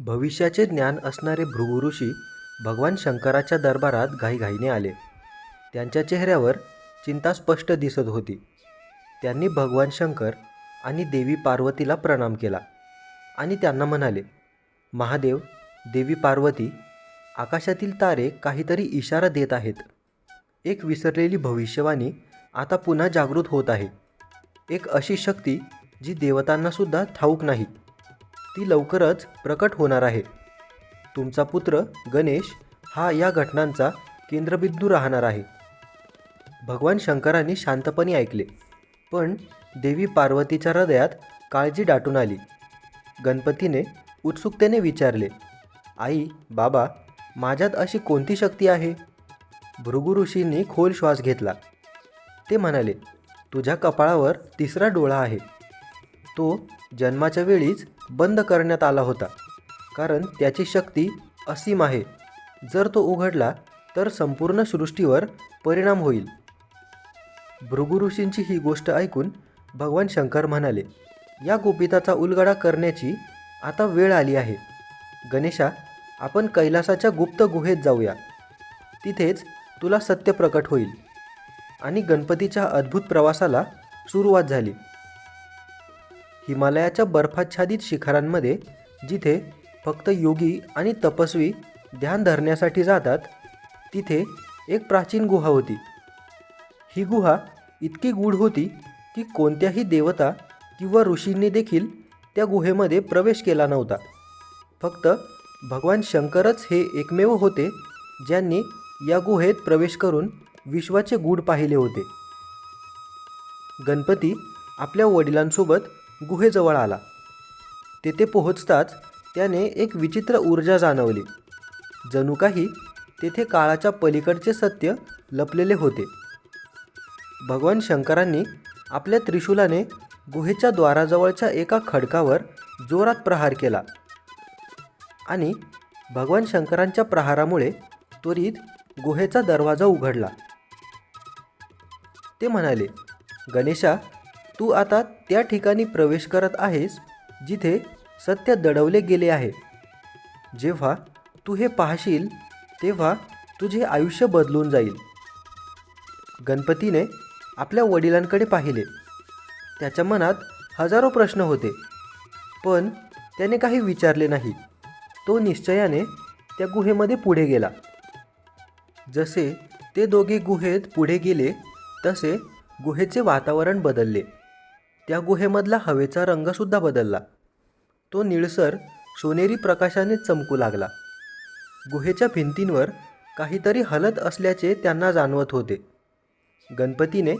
भविष्याचे ज्ञान असणारे भृगु ऋषी भगवान शंकराच्या दरबारात घाईघाईने आले. त्यांच्या चेहऱ्यावर चिंता स्पष्ट दिसत होती. त्यांनी भगवान शंकर आणि देवी पार्वतीला प्रणाम केला आणि त्यांना म्हणाले महादेव देवी पार्वती आकाशातील तारे काहीतरी इशारा देत आहेत. एक विसरलेली भविष्यवाणी आता पुन्हा जागृत होत आहे. एक अशी शक्ती जी देवतांनासुद्धा ठाऊक नाही. ती लवकरच प्रकट होणार आहे. तुमचा पुत्र गणेश हा या घटनांचा केंद्रबिंदू राहणार आहे. भगवान शंकरांनी शांतपणे ऐकले. पण देवी पार्वतीच्या हृदयात काळजी दाटून आली. गणपतीने उत्सुकतेने विचारले आई बाबा माझ्यात अशी कोणती शक्ती आहे? भृगु ऋषींनी खोल श्वास घेतला. ते म्हणाले तुझ्या कपाळावर तिसरा डोळा आहे. तो जन्माच्या वेळीच बंद करण्यात आला होता. कारण त्याची शक्ती असीम आहे. जर तो उघडला तर संपूर्ण सृष्टीवर परिणाम होईल. भृगु ऋषींची ही गोष्ट ऐकून भगवान शंकर म्हणाले या गुपिताचा उलगडा करण्याची आता वेळ आली आहे. गणेशा आपण कैलासाच्या गुप्त गुहेत जाऊया. तिथेच तुला सत्य प्रकट होईल. आणि गणपतीच्या अद्भुत प्रवासाला सुरुवात झाली. हिमालयाच्या बर्फाच्छादित शिखरांमध्ये जिथे फक्त योगी आणि तपस्वी ध्यान धरण्यासाठी जातात तिथे एक प्राचीन गुहा होती. ही गुहा इतकी गूढ होती की कोणत्याही देवता किंवा ऋषींनी देखील त्या गुहेमध्ये प्रवेश केला नव्हता. फक्त भगवान शंकरच हे एकमेव होते ज्यांनी या गुहेत प्रवेश करून विश्वाचे गूढ पाहिले होते. गणपती आपल्या वडिलांसोबत गुहेजवळ आला. तेथे पोहोचताच त्याने एक विचित्र ऊर्जा जाणवली. जणू काही तेथे काळाच्या पलीकडचे सत्य लपलेले होते. भगवान शंकरांनी आपल्या त्रिशूलाने गुहेच्या द्वाराजवळच्या एका खडकावर जोरात प्रहार केला. आणि भगवान शंकरांच्या प्रहारामुळे त्वरित गुहेचा दरवाजा उघडला. ते म्हणाले गणेशा तू आता त्या ठिकाणी प्रवेश करत आहेस जिथे सत्य दडवले गेले आहे. जेव्हा तू हे पाहशील तेव्हा तुझे आयुष्य बदलून जाईल. गणपतीने आपल्या वडिलांकडे पाहिले. त्याच्या मनात हजारो प्रश्न होते पण त्याने काही विचारले नाही. तो निश्चयाने त्या गुहेमध्ये पुढे गेला. जसे ते दोघे गुहेत पुढे गेले तसे गुहेचे वातावरण बदलले. त्या गुहेमधला हवेचा रंगसुद्धा बदलला. तो निळसर सोनेरी प्रकाशाने चमकू लागला. गुहेच्या भिंतींवर काहीतरी हलत असल्याचे त्यांना जाणवत होते. गणपतीने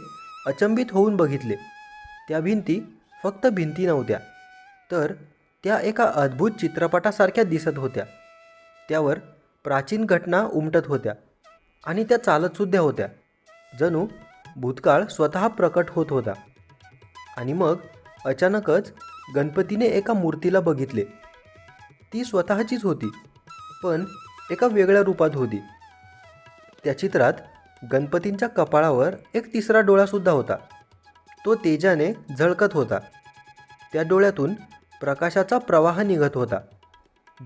अचंबित होऊन बघितले. त्या भिंती फक्त भिंती नव्हत्या तर त्या एका अद्भुत चित्रपटासारख्या दिसत होत्या. त्यावर प्राचीन घटना उमटत होत्या आणि त्या चालतसुद्धा होत्या. जणू भूतकाळ स्वतः प्रकट होत होता. आणि मग अचानकच गणपतीने एका मूर्तीला बघितले. ती स्वतःचीच होती पण एका वेगळ्या रूपात होती. त्या चित्रात गणपतींच्या कपाळावर एक तिसरा डोळासुद्धा होता. तो तेजाने झळकत होता. त्या डोळ्यातून प्रकाशाचा प्रवाह निघत होता.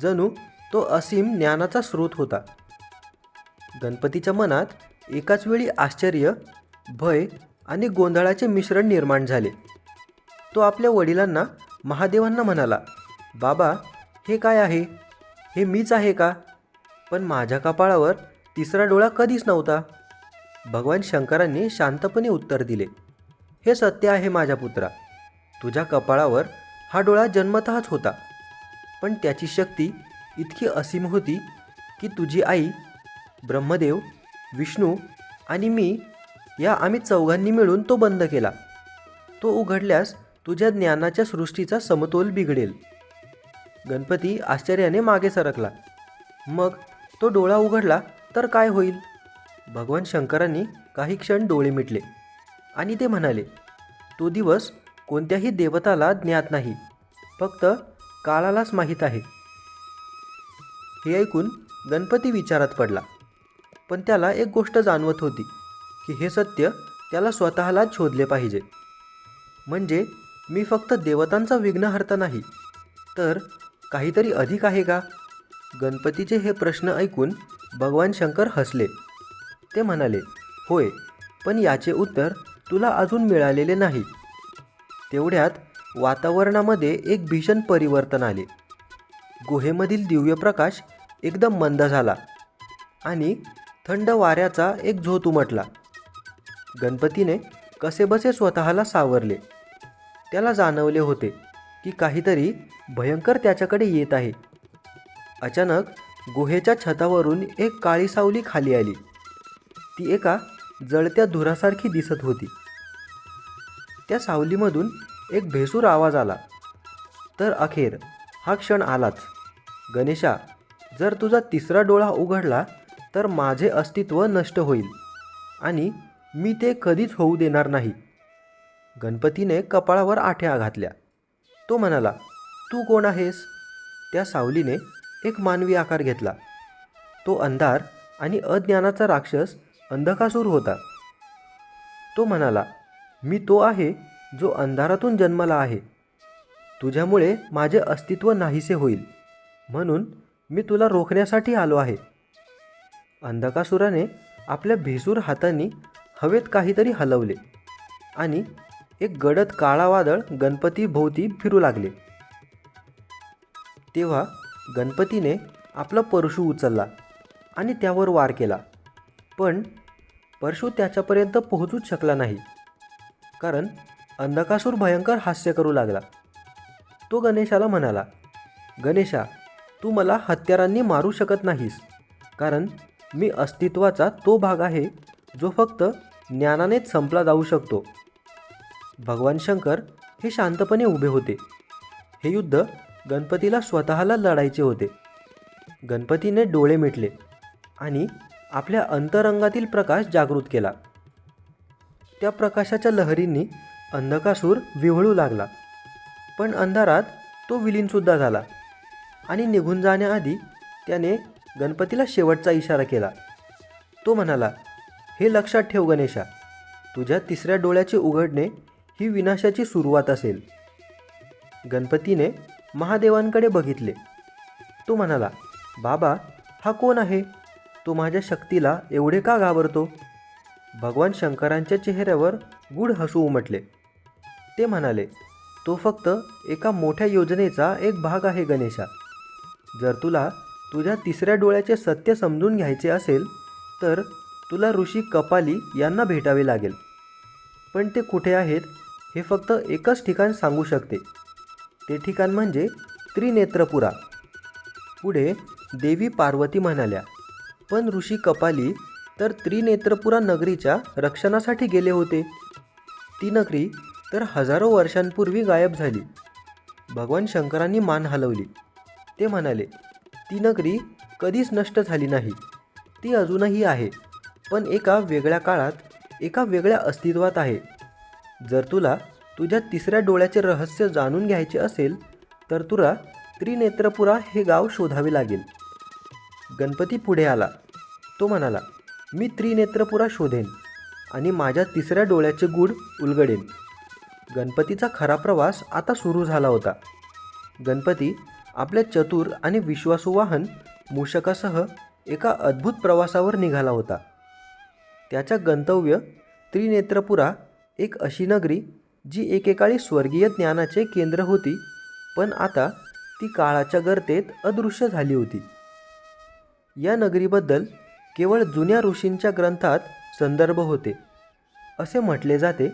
जणू तो असीम ज्ञानाचा स्रोत होता. गणपतीच्या मनात एकाच वेळी आश्चर्य भय आणि गोंधळाचे मिश्रण निर्माण झाले. तो आपल्या वडिलांना महादेवांना म्हणाला बाबा हे काय आहे? हे मीच आहे का? पण माझ्या कपाळावर तिसरा डोळा कधीच नव्हता. भगवान शंकरांनी शांतपणे उत्तर दिले हे सत्य आहे माझ्या पुत्रा तुझ्या कपाळावर हा डोळा जन्मतःच होता पण त्याची शक्ती इतकी असीम होती की तुझी आई ब्रह्मदेव विष्णू आणि मी या आम्ही चौघांनी मिळून तो बंद केला. तो उघडल्यास तुझ्या ज्ञानाच्या सृष्टीचा समतोल बिघडेल. गणपती आश्चर्याने मागे सरकला. मग तो डोळा उघडला तर काय होईल? भगवान शंकरांनी काही क्षण डोळे मिटले आणि ते म्हणाले तो दिवस कोणत्याही देवताला ज्ञात नाही फक्त काळालाच माहीत आहे. हे ऐकून गणपती विचारात पडला. पण त्याला एक गोष्ट जाणवत होती की हे सत्य त्याला स्वतःलाच शोधले पाहिजे. म्हणजे मी फक्त देवतांचा विघ्नहर्ता नाही. तर काहीतरी अधिक आहे का? गणपतीचे हे प्रश्न ऐकून भगवान शंकर हसले. ते म्हणाले होय पण याचे उत्तर तुला अजून मिळालेले नाही. तेवढ्यात वातावरणामध्ये एक भीषण परिवर्तन आले. गुहेमधील दिव्य प्रकाश एकदम मंद झाला आणि थंड वाऱ्याचा एक झोत उमटला. गणपतीने कसेबसे स्वतःला सावरले. त्याला जाणवले होते की काहीतरी भयंकर त्याच्याकडे येत आहे. अचानक गुहेच्या छतावरून एक काळी सावली खाली आली. ती एका जळत्या धुरासारखी दिसत होती. त्या सावलीमधून एक भेसूर आवाज आला. तर अखेर हा क्षण आलाच. गणेशा जर तुझा तिसरा डोळा उघडला तर माझे अस्तित्व नष्ट होईल आणि मी ते कधीच होऊ देणार नाही. गणपतीने कपाळावर आठ्या घातल्या. तो म्हणाला तू कोण आहेस? त्या सावलीने एक मानवी आकार घेतला. तो अंधार आणि अज्ञानाचा राक्षस अंधकासूर होता. तो म्हणाला मी तो आहे जो अंधारातून जन्मला आहे. तुझ्यामुळे माझे अस्तित्व नाहीसे होईल. म्हणून मी तुला रोखण्यासाठी आलो आहे. अंधकासुराने आपल्या भेसूर हातांनी हवेत काहीतरी हलवले आणि एक गडद काळा वादळ गणपती भोवती फिरू लागले. तेव्हा गणपतीने आपला परशू उचलला आणि त्यावर वार केला. पण परशू त्याच्यापर्यंत पोहोचूच शकला नाही. कारण अंधकासूर भयंकर हास्य करू लागला. तो गणेशाला म्हणाला गणेशा तू मला हत्यारांनी मारू शकत नाहीस. कारण मी अस्तित्वाचा तो भाग आहे जो फक्त ज्ञानानेच संपला जाऊ शकतो. भगवान शंकर हे शांतपणे उभे होते. हे युद्ध गणपतीला स्वतःला लढायचे होते. गणपतीने डोळे मिटले आणि आपल्या अंतरंगातील प्रकाश जागृत केला. त्या प्रकाशाच्या लहरींनी अंधकासूर विव्हळू लागला. पण अंधारात तो विलीनसुद्धा झाला आणि निघून जाण्याआधी त्याने गणपतीला शेवटचा इशारा केला. तो म्हणाला हे लक्षात ठेव गणेशा तुझ्या तिसऱ्या डोळ्याचे उघडणे ही विनाशाची सुरुवात असेल. गणपतीने महादेवांकडे बघितले. तो म्हणाला बाबा हा कोण आहे? तो माझ्या शक्तीला एवढे का घाबरतो? भगवान शंकरांच्या चेहऱ्यावर गूढ हसू उमटले. ते म्हणाले तो फक्त एका मोठ्या योजनेचा एक भाग आहे गणेशा. जर तुला तुझ्या तिसऱ्या डोळ्याचे सत्य समजून घ्यायचे असेल तर तुला ऋषी कपाली यांना भेटावे लागेल. पण ते कुठे आहेत? हे फक्त एकच ठिकाण सांगू शकते. ते ठिकाण म्हणजे त्रिनेत्रपुरा. पुढे देवी पार्वती म्हणाल्या पण ऋषी कपाली तर त्रिनेत्रपुरा नगरीच्या रक्षणासाठी गेले होते. ती नगरी तर हजारो वर्षांपूर्वी गायब झाली. भगवान शंकरांनी मान हलवली. ते म्हणाले ती नगरी कधीच नष्ट झाली नाही. ती अजूनही आहे पण एका वेगळ्या काळात एका वेगळ्या अस्तित्वात आहे. जर तुला तुझ्या तिसऱ्या डोळ्याचे रहस्य जाणून घ्यायचे असेल तर तुला त्रिनेत्रपुरा हे गाव शोधावे लागेल. गणपती पुढे आला. तो म्हणाला मी त्रिनेत्रपुरा शोधेन आणि माझ्या तिसऱ्या डोळ्याचे गूढ उलगडेन. गणपतीचा खरा प्रवास आता सुरू झाला होता. गणपती आपल्या चतुर आणि विश्वासू वाहन मूषकासह एका अद्भुत प्रवासावर निघाला होता. त्याच्या गंतव्य त्रिनेत्रपुरा एक अशी नगरी जी एकेकाळी स्वर्गीय ज्ञानाचे केंद्र होती पण आता ती काळाच्या गर्तेत अदृश्य झाली होती. या नगरीबद्दल केवळ जुन्या ऋषींच्या ग्रंथात संदर्भ होते. असे म्हटले जाते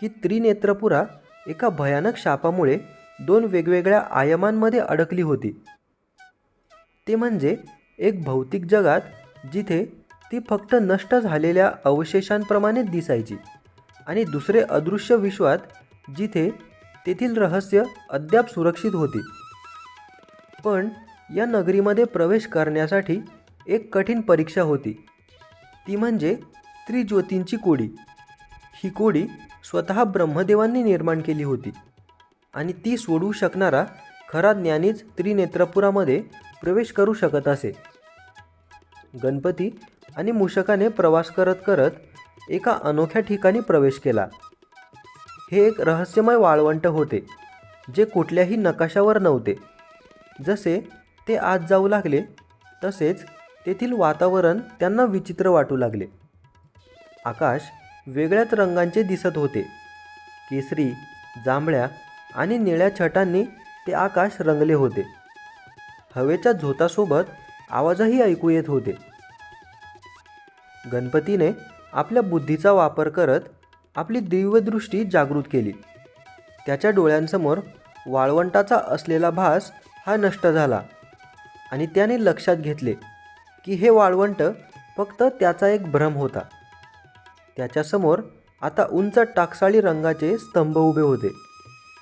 की त्रिनेत्रपुरा एका भयानक शापामुळे दोन वेगवेगळ्या आयामांमध्ये अडकली होती. ते म्हणजे एक भौतिक जगात जिथे ती फक्त नष्ट झालेल्या अवशेषांप्रमाणे दिसायची. आणि दुसरे अदृश्य विश्वात जिथे तेथील रहस्य अद्याप सुरक्षित होती. पण या नगरीमध्ये प्रवेश करण्यासाठी एक कठीण परीक्षा होती. ती म्हणजे त्रिज्योतींची कोडी. ही कोडी स्वतः ब्रह्मदेवांनी निर्माण केली होती आणि ती सोडवू शकणारा खरा ज्ञानीच त्रिनेत्रपुरामध्ये प्रवेश करू शकत असे. गणपती आणि मूषकाने प्रवास करत करत एका अनोख्या ठिकाणी प्रवेश केला. हे एक रहस्यमय वाळवंट होते जे कुठल्याही नकाशावर नव्हते. जसे ते आत जाऊ लागले तसेच तेथील वातावरण त्यांना विचित्र वाटू लागले. आकाश वेगळ्याच रंगांचे दिसत होते. केसरी जांभळ्या आणि निळ्या छटांनी ते आकाश रंगले होते. हवेच्या झोतासोबत आवाजही ऐकू येत होते. गणपतीने आपल्या बुद्धीचा वापर करत आपली दिव्यदृष्टी जागृत केली. त्याच्या डोळ्यांसमोर वाळवंटाचा असलेला भास हा नष्ट झाला आणि त्याने लक्षात घेतले की हे वाळवंट फक्त त्याचा एक भ्रम होता. त्याच्यासमोर आता उंच टाकसाळी रंगाचे स्तंभ उभे होते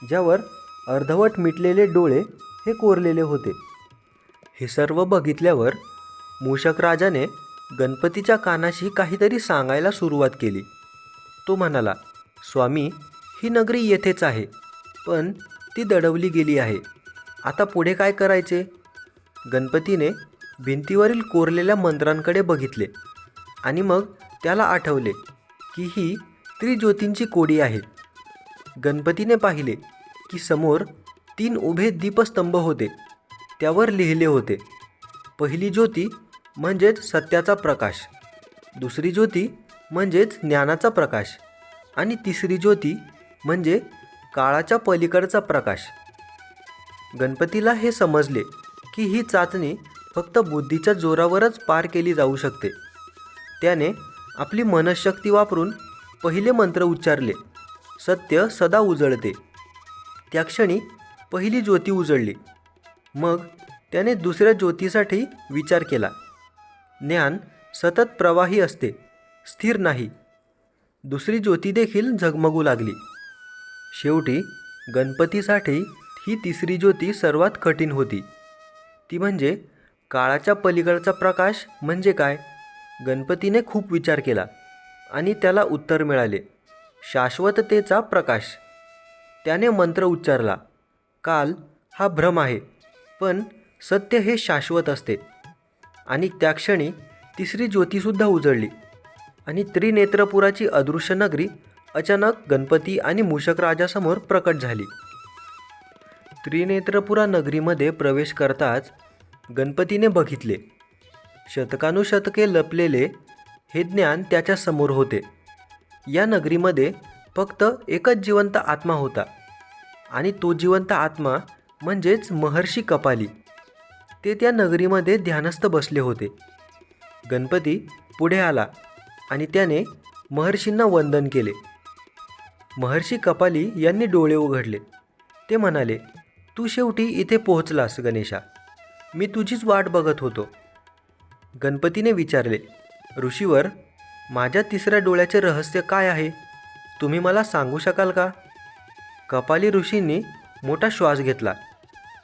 ज्यावर अर्धवट मिटलेले डोळे हे कोरलेले होते. हे सर्व बघितल्यावर मूषक राजाने गणपतीच्या कानाशी काहीतरी सांगायला सुरुवात केली. तो म्हणाला स्वामी ही नगरी येथेच आहे पण ती दडवली गेली आहे. आता पुढे काय करायचे? गणपतीने भिंतीवरील कोरलेल्या मंत्रांकडे बघितले आणि मग त्याला आठवले की ही त्रिज्योतींची कोडी आहे. गणपतीने पाहिले की समोर तीन उभे दीपस्तंभ होते. त्यावर लिहिले होते पहिली ज्योती म्हणजेच सत्याचा प्रकाश. दुसरी ज्योती म्हणजेच ज्ञानाचा प्रकाश. आणि तिसरी ज्योती म्हणजे काळाच्या पलीकडचा प्रकाश. गणपतीला हे समजले की ही चाचणी फक्त बुद्धीच्या जोरावरच पार केली जाऊ शकते. त्याने आपली मनशक्ती वापरून पहिले मंत्र उच्चारले सत्य सदा उजळते. त्या क्षणी पहिली ज्योती उजळली. मग त्याने दुसऱ्या ज्योतीसाठी विचार केला. ज्ञान सतत प्रवाही असते स्थिर नाही. दुसरी ज्योती देखील झगमगू लागली. शेवटी गणपतीसाठी ही तिसरी ज्योती सर्वात कठीण होती. ती म्हणजे काळाच्या पलीकडचा प्रकाश म्हणजे काय? गणपतीने खूप विचार केला आणि त्याला उत्तर मिळाले शाश्वततेचा प्रकाश. त्याने मंत्र उच्चारला काल हा भ्रम आहे पण सत्य हे शाश्वत असते. आणि त्या क्षणी तिसरी ज्योतीसुद्धा उजळली. आणि त्रिनेत्रपुराची अदृश्य नगरी अचानक गणपती आणि मूषक राजासमोर प्रकट झाली. त्रिनेत्रपुरा नगरीमध्ये प्रवेश करताच गणपतीने बघितले. शतकानुशतके लपलेले हे ज्ञान त्याच्यासमोर होते. या नगरीमध्ये फक्त एकच जिवंत आत्मा होता. आणि तो जिवंत आत्मा म्हणजेच महर्षी कपाली. ते त्या नगरीमध्ये ध्यानस्थ बसले होते. गणपती पुढे आला आणि त्याने महर्षींना वंदन केले. महर्षी कपाली यांनी डोळे उघडले. ते म्हणाले तू शेवटी इथे पोहोचलास गणेशा. मी तुझीच वाट बघत होतो. गणपतीने विचारले ऋषीवर माझ्या तिसऱ्या डोळ्याचे रहस्य काय आहे? तुम्ही मला सांगू शकाल का? कपाली ऋषींनी मोठा श्वास घेतला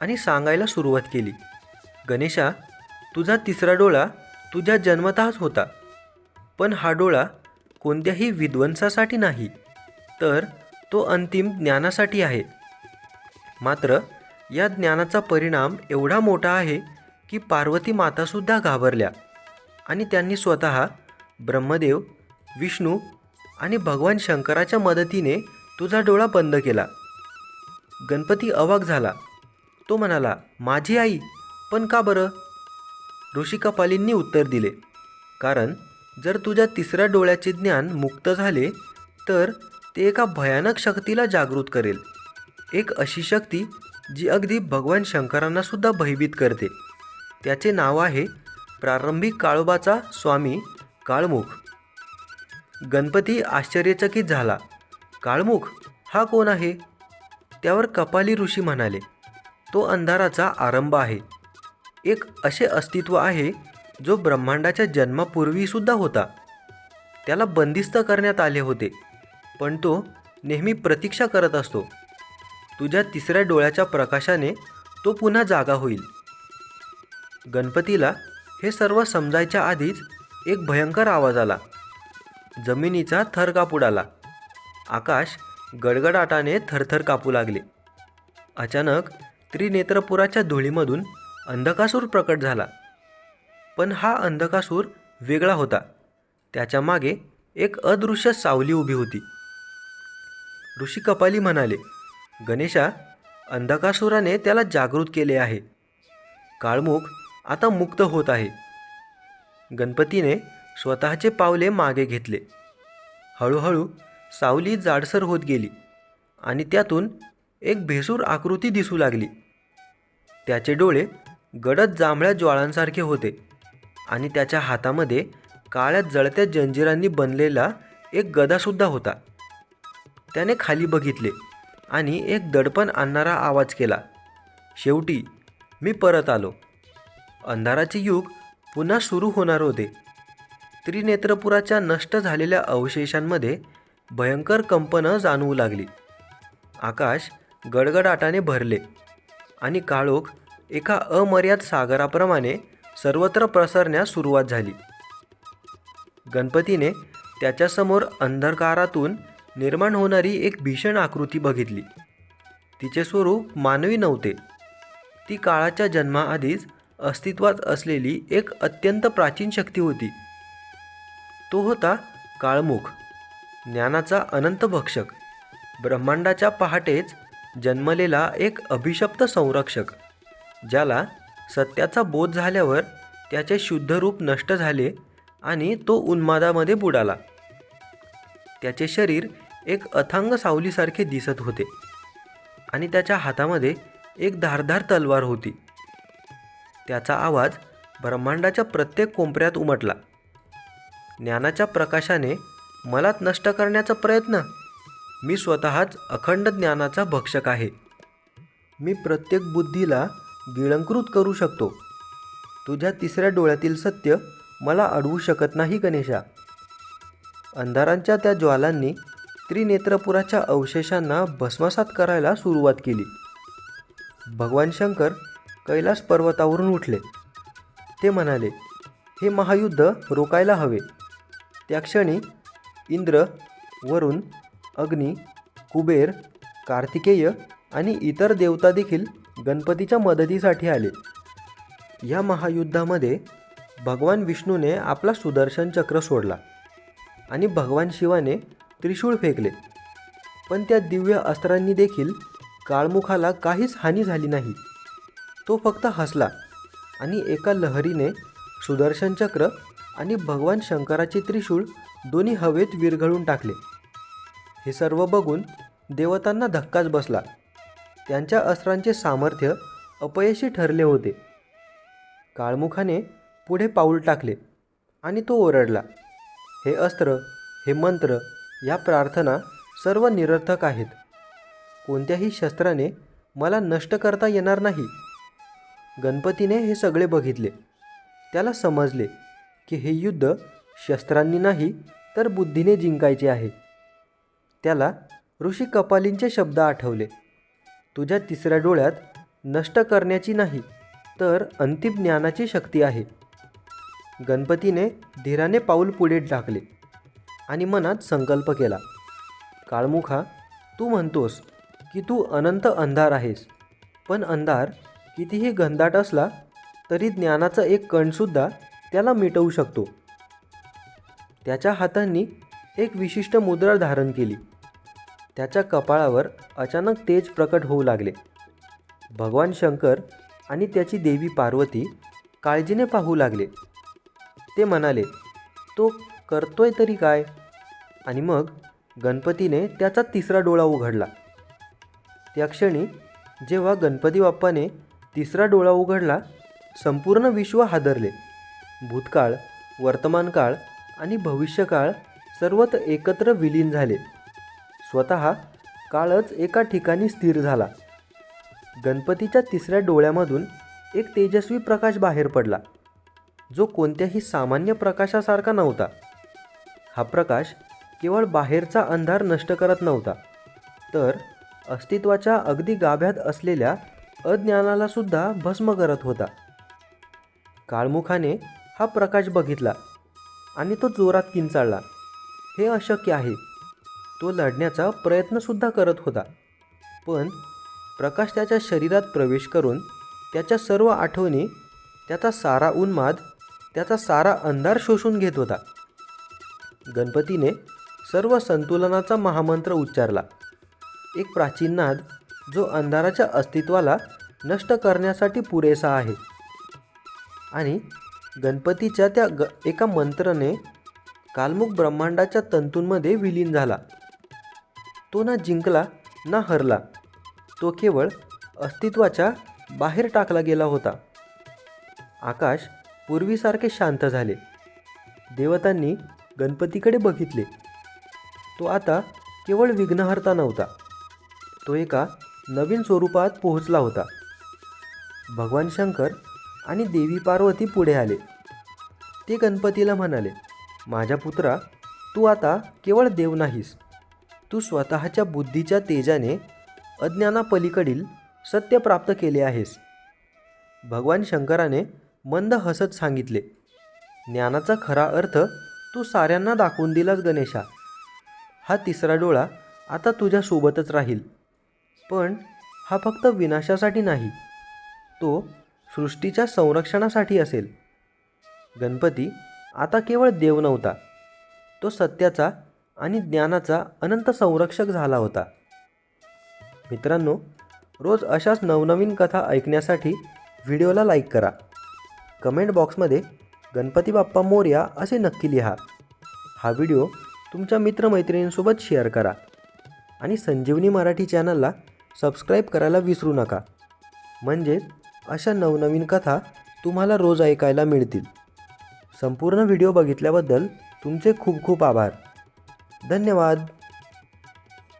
आणि सांगायला सुरुवात केली. गणेशा तुझा तिसरा डोळा तुझ्या जन्मतःच होता. पण हा डोळा कोणत्याही विध्वंसासाठी नाही तर तो अंतिम ज्ञानासाठी आहे. मात्र या ज्ञानाचा परिणाम एवढा मोठा आहे की पार्वती मातासुद्धा घाबरल्या आणि त्यांनी स्वतः ब्रह्मदेव विष्णू आणि भगवान शंकराच्या मदतीने तुझा डोळा बंद केला. गणपती अवाक झाला. तो म्हणाला माझी आई पण का बरं? ऋषी कपालींनी उत्तर दिले. कारण जर तुझ्या तिसऱ्या डोळ्याचे ज्ञान मुक्त झाले तर ते एका भयानक शक्तीला जागृत करेल. एक अशी शक्ती जी अगदी भगवान शंकरांना सुद्धा भयभीत करते. त्याचे नाव आहे प्रारंभिक काळोबाचा स्वामी काळमुख. गणपती आश्चर्यचकित झाला. काळमुख हा कोण आहे? त्यावर कपाली ऋषी म्हणाले. तो अंधाराचा आरंभ आहे. एक असे अस्तित्व आहे जो ब्रह्मांडाच्या जन्मापूर्वीसुद्धा होता. त्याला बंदिस्त करण्यात आले होते पण तो नेहमी प्रतीक्षा करत असतो. तुझ्या तिसऱ्या डोळ्याच्या प्रकाशाने तो पुन्हा जागा होईल. गणपतीला हे सर्व समजायच्या आधीच एक भयंकर आवाज आला. जमिनीचा थर कापू आला. आकाश गडगडाटाने थरथर कापू लागले. अचानक त्रिनेत्रपुराच्या धुळीमधून अंधकासूर प्रकट झाला. पण हा अंधकासूर वेगळा होता. त्याच्यामागे एक अदृश्य सावली उभी होती. ऋषी कपाली म्हणाले गणेशा अंधकासुराने त्याला जागृत केले आहे. काळमुख आता मुक्त होत आहे. गणपतीने स्वतःचे पावले मागे घेतले. हळूहळू सावली जाडसर होत गेली आणि त्यातून एक भेसूर आकृती दिसू लागली. त्याचे डोळे गडद जांभळ्या ज्वाळांसारखे होते आणि त्याच्या हातामध्ये काळ्या जळत्या जंजिरांनी बनलेला एक गदासुद्धा होता. त्याने खाली बघितले आणि एक दडपण आणणारा आवाज केला. शेवटी मी परत आलो. अंधाराचे युग पुन्हा सुरू होणार होते. त्रिनेत्रपुराच्या नष्ट झालेल्या अवशेषांमध्ये भयंकर कंपनं जाणवू लागली. आकाश गडगडाटाने भरले आणि काळोख एका अमर्याद सागराप्रमाणे सर्वत्र प्रसरण्यास सुरुवात झाली. गणपतीने त्याच्यासमोर अंधकारातून निर्माण होणारी एक भीषण आकृती बघितली. तिचे स्वरूप मानवी नव्हते. ती काळाच्या जन्माआधीच अस्तित्वात असलेली एक अत्यंत प्राचीन शक्ती होती. तो होता काळमुख ज्ञानाचा अनंत भक्षक ब्रह्मांडाच्या पहाटेच जन्मलेला एक अभिशप्त संरक्षक. ज्याला सत्याचा बोध झाल्यावर त्याचे शुद्ध रूप नष्ट झाले आणि तो उन्मादामध्ये बुडाला. त्याचे शरीर एक अथांग सावलीसारखे दिसत होते आणि त्याच्या हातामध्ये एक धारधार तलवार होती. त्याचा आवाज ब्रह्मांडाच्या प्रत्येक कोंपऱ्यात उमटला. ज्ञानाच्या प्रकाशाने मलाच नष्ट करण्याचा प्रयत्न. मी स्वतःच अखंड ज्ञानाचा भक्षक आहे. मी प्रत्येक बुद्धीला गिळंकृत करू शकतो. तुझ्या तिसऱ्या डोळ्यातील सत्य मला अडवू शकत नाही गणेशा. अंधारांच्या त्या ज्वालांनी त्रिनेत्रपुराच्या अवशेषांना भस्मसात करायला सुरुवात केली. भगवान शंकर कैलास पर्वतावरून उठले. ते म्हणाले हे महायुद्ध रोकायला हवे. त्या क्षणी इंद्र वरुण अग्नी कुबेर कार्तिकेय आणि इतर देवता देखील गणपतीच्या मदतीसाठी आले. या महायुद्धामध्ये भगवान विष्णूने आपला सुदर्शन चक्र सोडला आणि भगवान शिवाने त्रिशूळ फेकले. पण त्या दिव्य अस्त्रांनी देखील काळमुखाला काहीच हानी झाली नाही. तो फक्त हसला आणि एका लहरीने सुदर्शन चक्र आणि भगवान शंकराचे त्रिशूळ दोन्ही हवेत विरघळून टाकले. हे सर्व बघून देवतांना धक्काच बसला. त्यांच्या अस्त्रांचे सामर्थ्य अपयशी ठरले होते. काळमुखाने पुढे पाऊल टाकले आणि तो ओरडला हे अस्त्र हे मंत्र या प्रार्थना सर्व निरर्थक आहेत. कोणत्याही शस्त्राने मला नष्ट करता येणार नाही. गणपतीने हे सगळे बघितले. त्याला समजले की हे युद्ध शस्त्रांनी नाही तर बुद्धीने जिंकायचे आहे. त्याला ऋषी कपालींचे शब्द आठवले. तुझ्या तिसऱ्या डोळ्यात नष्ट करण्याची नाही तर अंतिम ज्ञानाची शक्ती आहे. गणपतीने धीराने पाऊल पुढे टाकले आणि मनात संकल्प केला. काळमुखा तू म्हणतोस की तू अनंत अंधार आहेस पण अंधार कितीही घनदाट असला तरी ज्ञानाचा एक कणसुद्धा त्याला मिटवू शकतो. त्याच्या हातांनी एक विशिष्ट मुद्रा धारण केली. त्याच्या कपाळावर अचानक तेज प्रकट होऊ लागले. भगवान शंकर आणि त्याची देवी पार्वती काळजीने पाहू लागले. ते म्हणाले तो करतोय तरी काय? आणि मग गणपतीने त्याचा तिसरा डोळा उघडला. त्या क्षणी जेव्हा गणपती बाप्पाने तिसरा डोळा उघडला संपूर्ण विश्व हादरले. भूतकाळ वर्तमानकाळ आणि भविष्यकाळ सर्वत्र एकत्र विलीन झाले. स्वतः काळच एका ठिकाणी स्थिर झाला. गणपतीच्या तिसऱ्या डोळ्यामधून एक तेजस्वी प्रकाश बाहेर पडला जो कोणत्याही सामान्य प्रकाशासारखा नव्हता. हा प्रकाश केवळ बाहेरचा अंधार नष्ट करत नव्हता तर अस्तित्वाच्या अगदी गाभ्यात असलेल्या अज्ञानाला सुद्धा भस्म करत होता. काळमुखाने हा प्रकाश बघितला आणि तो जोरात किंचाळला. हे अशक्य आहे तो लढण्याचा प्रयत्नसुद्धा करत होता. पण प्रकाश त्याच्या शरीरात प्रवेश करून त्याच्या सर्व आठवणी त्याचा सारा उन्माद त्याचा सारा अंधार शोषून घेत होता. गणपतीने सर्व संतुलनाचा महामंत्र उच्चारला. एक प्राचीन नाद जो अंधाराच्या अस्तित्वाला नष्ट करण्यासाठी पुरेसा आहे. आणि गणपतीच्या त्या ग एका मंत्राने कालमुख ब्रह्मांडाच्या तंतूंमध्ये विलीन झाला. तो ना जिंकला ना हरला. तो केवळ अस्तित्वाच्या बाहेर टाकला गेला होता. आकाश पूर्वीसारखे शांत झाले. देवतांनी गणपतीकडे बघितले. तो आता केवळ विघ्नहर्ता नव्हता. तो एका नवीन स्वरूपात पोहोचला होता. भगवान शंकर आणि देवी पार्वती पुढे आले. ते गणपतीला म्हणाले माझ्या पुत्रा तू आता केवळ देव नाहीस. तू स्वतःच्या बुद्धीच्या तेजाने अज्ञानापलीकडील सत्य प्राप्त केले आहेस. भगवान शंकराने मंद हसत सांगितले ज्ञानाचा खरा अर्थ तू साऱ्यांना दाखवून दिलास गणेशा. हा तिसरा डोळा आता तुझ्यासोबतच राहील. पण हा फक्त विनाशासाठी नाही तो सृष्टीच्या संरक्षणासाठी असेल. गणपती आता केवळ देव नव्हता तो सत्याचा आणि ज्ञानाचा अनंत संरक्षक झाला होता. मित्रांनो रोज अशाच नवनवीन कथा ऐकण्यासाठी व्हिडिओला लाईक करा. कमेंट बॉक्समध्ये गणपती बाप्पा मोर्या असे नक्की लिहा. हा व्हिडिओ तुमच्या मित्रमैत्रिणींसोबत शेअर करा. आणि संजीवनी मराठी चॅनलला सबस्क्राईब करायला विसरू नका. म्हणजेच अशा नवनवीन कथा तुम्हाला रोज ऐकायला मिळतील. संपूर्ण व्हिडिओ बघितल्याबद्दल तुमचे खूप खूप आभार. धन्यवाद.